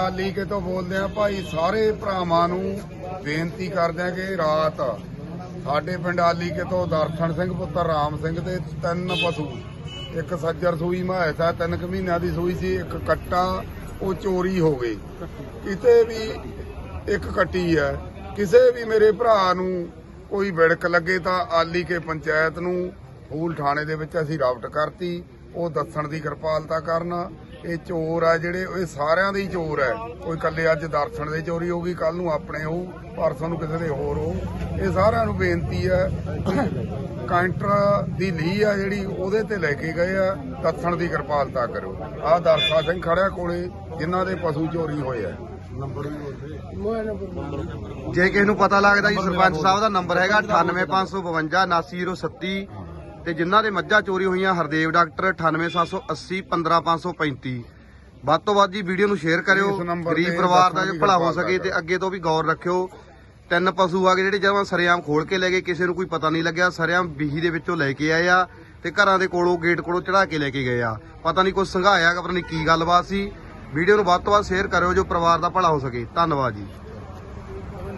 ਅਕਾਲੀ ਤੋਂ ਬੋਲਦੇ ਆ ਭਾਈ ਸਾਰੇ ਭਰਾਵਾਂ ਨੂੰ ਬੇਨਤੀ ਕਰਦੇ ਆ ਕਿ ਰਾਤ ਸਾਡੇ ਪਿੰਡ ਆਲੀਕੇ ਤੋਂ ਦਰਸ਼ਨ ਸਿੰਘ ਪੁੱਤਰ ਰਾਮ ਸਿੰਘ ਦੇ ਤਿੰਨ ਪਸ਼ੂ, ਇੱਕ ਸੱਜਰ ਸੂਈ ਮਹਾਇਸ ਆ, ਤਿੰਨ ਕੁ ਮਹੀਨਿਆਂ ਦੀ ਸੂਈ ਸੀ, ਇੱਕ ਕੱਟਾ, ਉਹ ਚੋਰੀ ਹੋ ਗਈ। ਕਿਤੇ ਵੀ ਇੱਕ ਕੱਟੀ ਹੈ ਕਿਸੇ ਵੀ ਮੇਰੇ ਭਰਾ ਨੂੰ ਕੋਈ ਵਿੜਕ ਲੱਗੇ ਤਾਂ ਆਲੀਕੇ ਪੰਚਾਇਤ ਨੂੰ, ਫੂਲ ਥਾਣੇ ਦੇ ਵਿੱਚ ਅਸੀਂ ਰਾਬਟ ਕਰਤੀ, ਉਹ ਦੱਸਣ ਦੀ ਕਿਰਪਾਲਤਾ ਕਰਨਾ। ਇਹ ਚੋਰ ਆ ਜਿਹੜੇ ਇਹ ਸਾਰਿਆਂ ਦੇ ਹੀ ਚੋਰ ਹੈ ਕੋਈ ਕੱਲੇ ਅੱਜ ਦਰਸ਼ਨ ਦੇ ਚੋਰੀ ਹੋਊਗੀ ਕੱਲ ਨੂੰ ਆਪਣੇ ਹੋਊ ਪਰਸੋਂ ਨੂੰ ਕਿਸੇ ਦੇ ਹੋਰ ਹੋਊ। ਇਹ ਸਾਰਿਆਂ ਨੂੰ ਬੇਨਤੀ ਹੈ ਕਾਊਂਟਰ ਦੀ ਲੀ ਆ ਜਿਹੜੀ ਉਹਦੇ ਤੇ ਲੈ ਕੇ ਗਏ ਆ। ਦੱਸਣ ਦੀ ਕਿਰਪਾਲਤਾ ਕਰੋ ਆਹ ਦਰਸ਼ਾ ਸਿੰਘ ਖੜਿਆ ਕੋਲੇ ਜਿਨ੍ਹਾਂ ਦੇ ਪਸ਼ੂ ਚੋਰੀ ਹੋਏ ਆ। ਜੇ ਕਿਸੇ ਨੂੰ ਪਤਾ ਲੱਗਦਾ ਜੀ ਸਰਪੰਚ ਸਾਹਿਬ ਦਾ ਨੰਬਰ ਹੈਗਾ 98552 79037 ਤੇ ਜਿਨ੍ਹਾਂ ਦੇ ਮੱਝਾਂ ਚੋਰੀ ਹੋਈਆਂ ਹਰਦੇਵ ਡਾਕਟਰ 98780 15535 ਵੱਧ ਤੋਂ ਵੱਧ ਜੀ ਵੀਡੀਓ ਨੂੰ ਸ਼ੇਅਰ ਕਰਿਓ ਗਰੀਬ ਪਰਿਵਾਰ ਦਾ ਜੇ ਭਲਾ ਹੋ ਸਕੇ ਤੇ ਅੱਗੇ ਤੋਂ ਵੀ ਗੌਰ ਰੱਖਿਓ। ਤਿੰਨ ਪਸ਼ੂ ਆ ਗਏ ਜਿਹੜੇ ਜਦੋਂ ਸਰਿਆਮ ਖੋਲ ਕੇ ਲੈ ਗਏ ਕਿਸੇ ਨੂੰ ਕੋਈ ਪਤਾ ਨਹੀਂ ਲੱਗਿਆ। ਸਰਿਆਮ ਬੀਹੀ ਦੇ ਵਿੱਚੋਂ ਲੈ ਕੇ ਆਏ ਆ ਤੇ ਘਰਾਂ ਦੇ ਕੋਲੋਂ ਗੇਟ ਕੋਲੋਂ ਚੜਾ ਕੇ ਲੈ ਕੇ ਗਏ ਆ। ਪਤਾ ਨਹੀਂ ਕੁਝ ਸੰਘਾਇਆ ਕਿ ਪਤਾ ਨਹੀਂ ਕੀ ਗੱਲਬਾਤ ਸੀ। ਵੀਡੀਓ ਨੂੰ ਵੱਧ ਤੋਂ ਵੱਧ ਸ਼ੇਅਰ ਕਰਿਓ ਜੋ ਪਰਿਵਾਰ ਦਾ ਭਲਾ ਹੋ ਸਕੇ। ਧੰਨਵਾਦ ਜੀ।